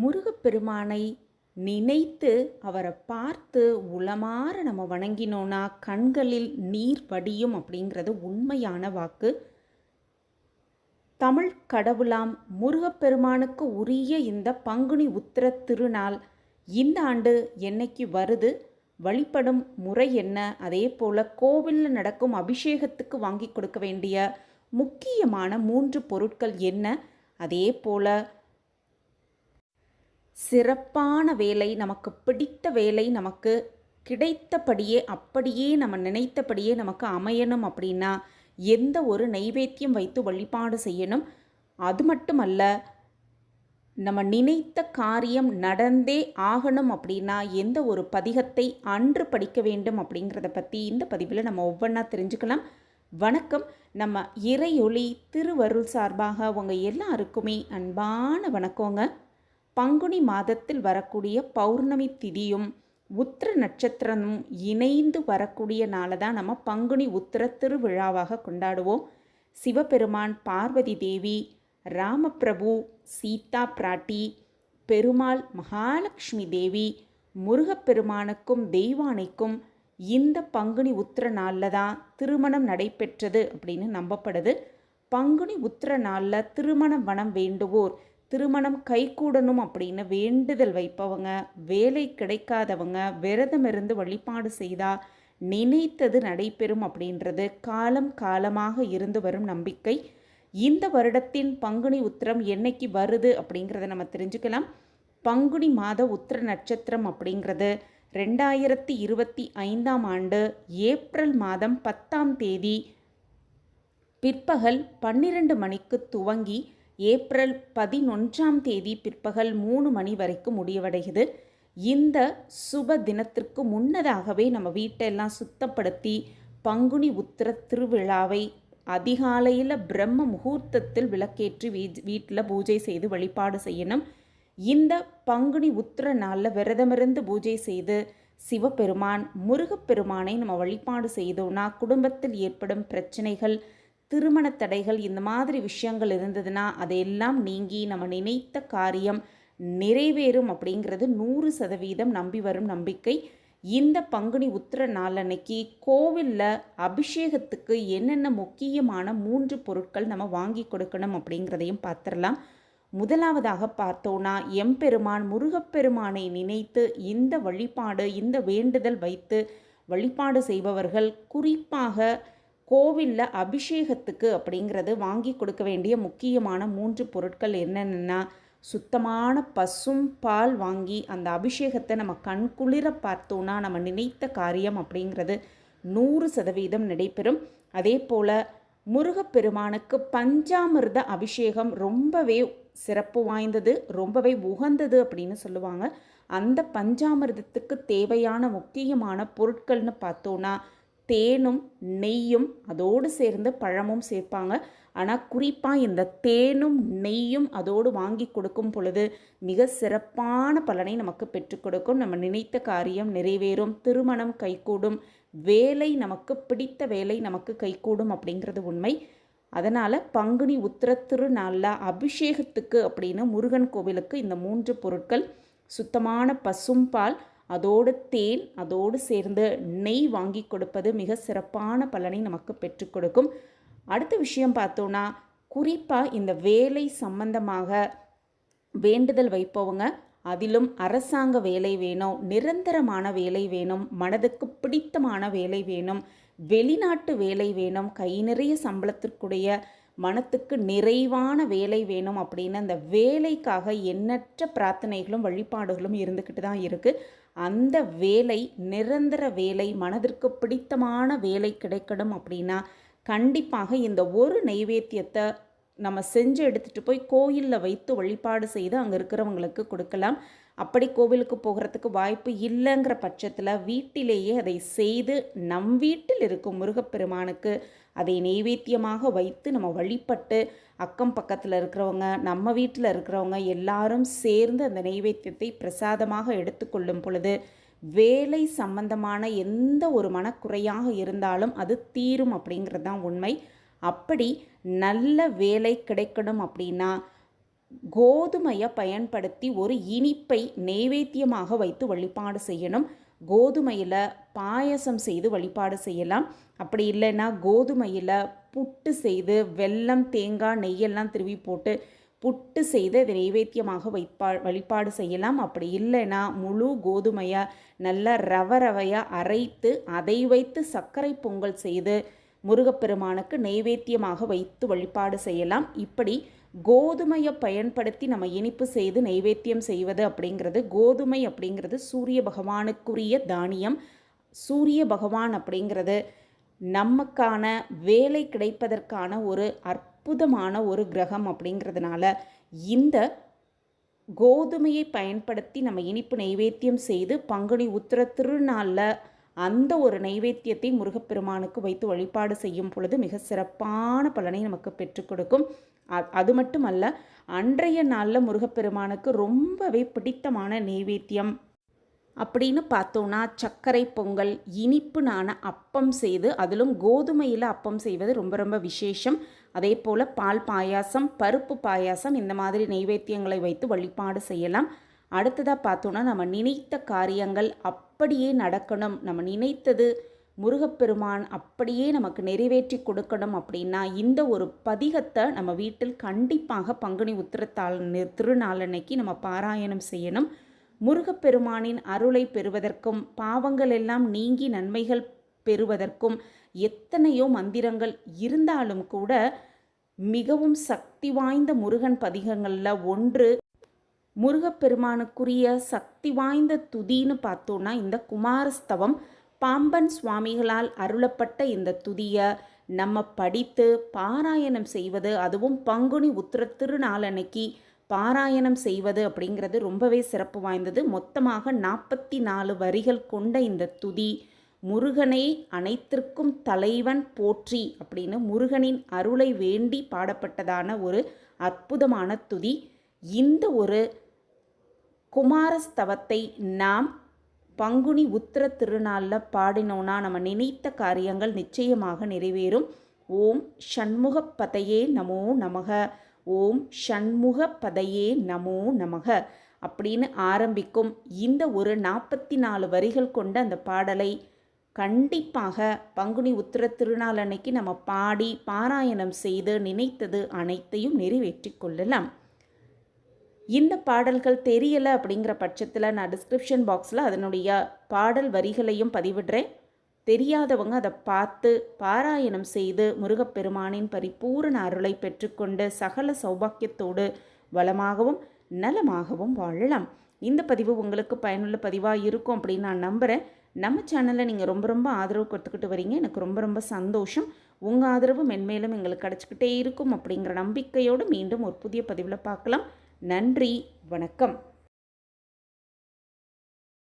முருகப்பெருமானை நினைத்து அவரை பார்த்து உளமாற நம்ம வணங்கினோன்னா கண்களில் நீர் வடியும் அப்படிங்கிறது உண்மையான வாக்கு. தமிழ் கடவுளாம் முருகப்பெருமானுக்கு உரிய இந்த பங்குனி உத்திர திருநாள் இந்த ஆண்டு என்னைக்கு வருது? வழிபடும் முறை என்ன? அதே போல் கோவிலில் நடக்கும் அபிஷேகத்துக்கு வாங்கி கொடுக்க வேண்டிய முக்கியமான மூன்று பொருட்கள் என்ன? அதே போல் சிறப்பான வேலை நமக்கு பிடித்த வேலை நமக்கு கிடைத்தபடியே அப்படியே நம்ம நினைத்தபடியே நமக்கு அமையணும் அப்படின்னா எந்த ஒரு நைவேத்தியம் வைத்து வழிபாடு செய்யணும். அது மட்டுமல்ல நம்ம நினைத்த காரியம் நடந்தே ஆகணும் அப்படின்னா எந்த ஒரு பதிகத்தை அன்று படிக்க வேண்டும் அப்படிங்கிறத பற்றி இந்த பதிவில் நம்ம ஒவ்வொன்றா தெரிஞ்சுக்கலாம். வணக்கம். நம்ம இறையொளி திருவருள் சார்பாக உங்கள் எல்லாருக்குமே அன்பான வணக்கங்க. பங்குனி மாதத்தில் வரக்கூடிய பௌர்ணமி திதியும் உத்திர நட்சத்திரமும் இணைந்து வரக்கூடிய நாளை தான் நம்ம பங்குனி உத்திர திருவிழாவாக கொண்டாடுவோம். சிவபெருமான் பார்வதி தேவி ராமபிரபு சீதா பிராட்டி பெருமாள் மகாலட்சுமி தேவி முருகப்பெருமானுக்கும் தெய்வானைக்கும் இந்த பங்குனி உத்திர நாளில் தான் திருமணம் நடைபெற்றது அப்படின்னு நம்பப்படுது. பங்குனி உத்திர நாளில் திருமண வனம் வேண்டுவோர் திருமணம் கைகூடணும் அப்படின்னு வேண்டுதல் வைப்பவங்க வேலை கிடைக்காதவங்க விரதம் இருந்து வழிபாடு செய்தால் நினைத்தது நடைபெறும் அப்படின்றது காலம் காலமாக இருந்து வரும் நம்பிக்கை. இந்த வருடத்தின் பங்குனி உத்திரம் என்னைக்கு வருது அப்படிங்கிறத நம்ம தெரிஞ்சுக்கலாம். பங்குனி மாத உத்திர நட்சத்திரம் அப்படிங்கிறது ரெண்டாயிரத்தி இருபத்தி ஐந்தாம் ஆண்டு ஏப்ரல் மாதம் பத்தாம் தேதி பிற்பகல் பன்னிரண்டு மணிக்கு துவங்கி ஏப்ரல் பதினொன்றாம் தேதி பிற்பகல் மூணு மணி வரைக்கும் முடிவடைகிறது. இந்த சுப தினத்திற்கு முன்னதாகவே நம்ம வீட்டெல்லாம் சுத்தப்படுத்தி பங்குனி உத்திர திருவிழாவை அதிகாலையில் பிரம்ம முகூர்த்தத்தில் விளக்கேற்றி வீ வீட்டில் பூஜை செய்து வழிபாடு செய்யணும். இந்த பங்குனி உத்திர நாளில் விரதமிருந்து பூஜை செய்து சிவபெருமான் முருகப்பெருமானை நம்ம வழிபாடு செய்தோம்னா குடும்பத்தில் ஏற்படும் பிரச்சனைகள் திருமண தடைகள் இந்த மாதிரி விஷயங்கள் இருந்ததுன்னா அதையெல்லாம் நீங்கி நம்ம நினைத்த காரியம் நிறைவேறும் அப்படிங்கிறது நூறு சதவீதம் நம்பி வரும் நம்பிக்கை. இந்த பங்குனி உத்திர நாளன்னைக்கு கோவிலில் அபிஷேகத்துக்கு என்னென்ன முக்கியமான மூன்று பொருட்கள் நம்ம வாங்கி கொடுக்கணும் அப்படிங்கிறதையும் பார்த்துடலாம். முதலாவதாக பார்த்தோன்னா எம்பெருமான் முருகப்பெருமானை நினைத்து இந்த வழிபாடு இந்த வேண்டுதல் வைத்து வழிபாடு செய்பவர்கள் குறிப்பாக கோவிலில் அபிஷேகத்துக்கு அப்படிங்கிறது வாங்கி கொடுக்க வேண்டிய முக்கியமான மூன்று பொருட்கள் என்னென்னா சுத்தமான பசும் பால் வாங்கி அந்த அபிஷேகத்தை நம்ம கண்குளிர பார்த்தோன்னா நம்ம நினைத்த காரியம் அப்படிங்கிறது நூறு சதவீதம் நடைபெறும். அதே போல் முருகப்பெருமானுக்கு பஞ்சாமிர்த அபிஷேகம் ரொம்பவே சிறப்பு வாய்ந்தது ரொம்பவே உகந்தது அப்படின்னு சொல்லுவாங்க. அந்த பஞ்சாமிர்தத்துக்கு தேவையான முக்கியமான பொருட்கள்னு பார்த்தோன்னா தேனும் நெய்யும் அதோடு சேர்ந்து பழமும் சேர்ப்பாங்க. ஆனால் குறிப்பாக இந்த தேனும் நெய்யும் அதோடு வாங்கி கொடுக்கும் பொழுது மிக சிறப்பான பலனை நமக்கு பெற்றுக் கொடுக்கும். நம்ம நினைத்த காரியம் நிறைவேறும். திருமணம் கைகூடும். வேலை நமக்கு பிடித்த வேலை நமக்கு கைகூடும் அப்படிங்கிறது உண்மை. அதனால் பங்குனி உத்திர திருநாளில் அபிஷேகத்துக்கு அப்படின்னு முருகன் கோவிலுக்கு இந்த மூன்று பொருட்கள் சுத்தமான பசும்பால் அதோடு தேன் அதோடு சேர்ந்து நெய் வாங்கி கொடுப்பது மிக சிறப்பான பலனை நமக்கு பெற்றுக் கொடுக்கும். அடுத்த விஷயம் பார்த்தோன்னா குறிப்பாக இந்த வேலை சம்பந்தமாக வேண்டுதல் வைப்பவங்க அதிலும் அரசாங்க வேலை வேணும் நிரந்தரமான வேலை வேணும் மனதுக்கு பிடித்தமான வேலை வேணும் வெளிநாட்டு வேலை வேணும் கை நிறைய சம்பளத்திற்குடைய மனத்துக்கு நிறைவான வேலை வேணும் அப்படின்னு அந்த வேலைக்காக எண்ணற்ற பிரார்த்தனைகளும் வழிபாடுகளும் இருந்துக்கிட்டு தான் இருக்குது அந்த வேலை நிரந்தர வேலை மனதிற்கு பிடித்தமான வேலை கிடைக்கணும் அப்படின்னா கண்டிப்பாக இந்த ஒரு நைவேத்தியத்தை நம்ம செஞ்சு எடுத்துகிட்டு போய் கோயிலில் வைத்து வழிபாடு செய்து அங்கே இருக்கிறவங்களுக்கு கொடுக்கலாம். அப்படி கோவிலுக்கு போகிறதுக்கு வாய்ப்பு இல்லைங்கிற பட்சத்தில் வீட்டிலேயே அதை செய்து நம் வீட்டில் இருக்கும் முருகப்பெருமானுக்கு அதை நெய்வேத்தியமாக வைத்து நம்ம வழிபட்டு அக்கம் பக்கத்தில் இருக்கிறவங்க நம்ம வீட்டில் இருக்கிறவங்க எல்லாரும் சேர்ந்து அந்த நெய்வேத்தியத்தை பிரசாதமாக எடுத்துக்கொள்ளும் பொழுது வேலை சம்பந்தமான எந்த ஒரு மனக்குறையாக இருந்தாலும் அது தீரும் அப்படிங்கிறது தான் உண்மை. அப்படி நல்ல வேலை கிடைக்கணும் அப்படின்னா கோதுமையை பயன்படுத்தி ஒரு இனிப்பை நெய்வேத்தியமாக வைத்து வழிபாடு செய்யணும். கோதுமையில் பாயசம் செய்து வழிபாடு செய்யலாம். அப்படி இல்லைன்னா கோதுமையில் புட்டு செய்து வெல்லம் தேங்காய் நெய்யெல்லாம் திருவி போட்டு புட்டு செய்து அதை நைவேத்தியமாக வைப்பா வழிபாடு செய்யலாம். அப்படி இல்லைன்னா முழு கோதுமையை நல்லா ரவ ரவையாக அரைத்து அதை வைத்து சர்க்கரை பொங்கல் செய்து முருகப்பெருமானுக்கு நெய்வேத்தியமாக வைத்து வழிபாடு செய்யலாம். இப்படி கோதுமையை பயன்படுத்தி நம்ம இனிப்பு செய்து நைவேத்தியம் செய்வது அப்படிங்கிறது கோதுமை அப்படிங்கிறது சூரிய பகவானுக்குரிய தானியம். சூரிய பகவான் அப்படிங்கிறது நமக்கான வேலை கிடைப்பதற்கான ஒரு அற்புதமான ஒரு கிரகம் அப்படிங்கிறதுனால இந்த கோதுமையை பயன்படுத்தி நம்ம இனிப்பு நைவேத்தியம் செய்து பங்குனி உத்திர திருநாளில் அந்த ஒரு நைவேத்தியத்தை முருகப்பெருமானுக்கு வைத்து வழிபாடு செய்யும் பொழுது மிக சிறப்பான பலனை நமக்கு பெற்றுக் கொடுக்கும். அது மட்டுமல்ல அன்றைய நாளில் முருகப்பெருமானுக்கு ரொம்பவே பிடித்தமான நெய்வேத்தியம். அப்படின்னு பார்த்தோன்னா சர்க்கரை பொங்கல் இனிப்புனான அப்பம் செய்து அதிலும் கோதுமையில் அப்பம் செய்வது ரொம்ப ரொம்ப விசேஷம். அதே போல் பால் பாயாசம் பருப்பு பாயாசம் இந்த மாதிரி நெய்வேத்தியங்களை வைத்து வழிபாடு செய்யலாம். அடுத்ததாக பார்த்தோன்னா நம்ம நினைத்த காரியங்கள் அப்படியே நடக்கணும். நம்ம நினைத்தது முருகப்பெருமான் அப்படியே நமக்கு நிறைவேற்றி கொடுக்கணும் அப்படின்னா இந்த ஒரு பதிகத்தை நம்ம வீட்டில் கண்டிப்பாக பங்குனி உத்திரத்தாள் திருநாளன்னைக்கு நம்ம பாராயணம் செய்யணும். முருகப்பெருமானின் அருளை பெறுவதற்கும் பாவங்கள் எல்லாம் நீங்கி நன்மைகள் பெறுவதற்கும் எத்தனையோ மந்திரங்கள் இருந்தாலும் கூட மிகவும் சக்தி வாய்ந்த முருகன் பதிகங்களில் ஒன்று முருகப்பெருமானுக்குரிய சக்தி வாய்ந்த துதின்னு பார்த்தோன்னா இந்த குமாரஸ்தவம். பாம்பன் சுவாமிகளால் அருளப்பட்ட இந்த துதியை நம்ம படித்து பாராயணம் செய்வது அதுவும் பங்குனி உத்திர திருநாளன்னைக்கு பாராயணம் செய்வது அப்படிங்கிறது ரொம்பவே சிறப்பு வாய்ந்தது. மொத்தமாக நாற்பத்தி நாலு வரிகள் கொண்ட இந்த துதி முருகனை அனைத்திற்கும் தலைவன் போற்றி அப்படின்னு முருகனின் அருளை வேண்டி பாடப்பட்டதான ஒரு அற்புதமான துதி. இந்த ஒரு குமாரஸ்தவத்தை நாம் பங்குனி உத்திர திருநாளில் பாடினோன்னா நம்ம நினைத்த காரியங்கள் நிச்சயமாக நிறைவேறும். ஓம் ஷண்முகப்பதையே நமோ நமக. ஓம் ஷண்முக பதையே நமோ நமக அப்படின்னு ஆரம்பிக்கும். இந்த ஒரு நாற்பத்தி நாலு வரிகள் கொண்ட அந்த பாடலை கண்டிப்பாக பங்குனி உத்திர திருநாள் அன்னைக்கு நம்ம பாடி பாராயணம் செய்து நினைத்தது அனைத்தையும் நிறைவேற்றி கொள்ளலாம். இந்த பாடல்கள் தெரியலை அப்படிங்கிற பட்சத்தில் நான் டிஸ்கிரிப்ஷன் பாக்ஸில் அதனுடைய பாடல் வரிகளையும் பதிவிடுறேன். தெரியாதவங்க அதை பார்த்து பாராயணம் செய்து முருகப்பெருமானின் பரிபூரண அருளை பெற்றுக்கொண்டு சகல சௌபாக்கியத்தோடு வளமாகவும் நலமாகவும் வாழலாம். இந்த பதிவு உங்களுக்கு பயனுள்ள பதிவாக இருக்கும் அப்படின்னு நான் நம்புகிறேன் நம்ம சேனலில் நீங்கள் ரொம்ப ரொம்ப ஆதரவு கொடுத்துக்கிட்டு வரீங்க. எனக்கு ரொம்ப ரொம்ப சந்தோஷம். உங்கள் ஆதரவு மென்மேலும் எங்களுக்கு கிடச்சிக்கிட்டே இருக்கும் அப்படிங்கிற நம்பிக்கையோடு மீண்டும் ஒரு புதிய பதிவில் பார்க்கலாம். நன்றி வணக்கம்.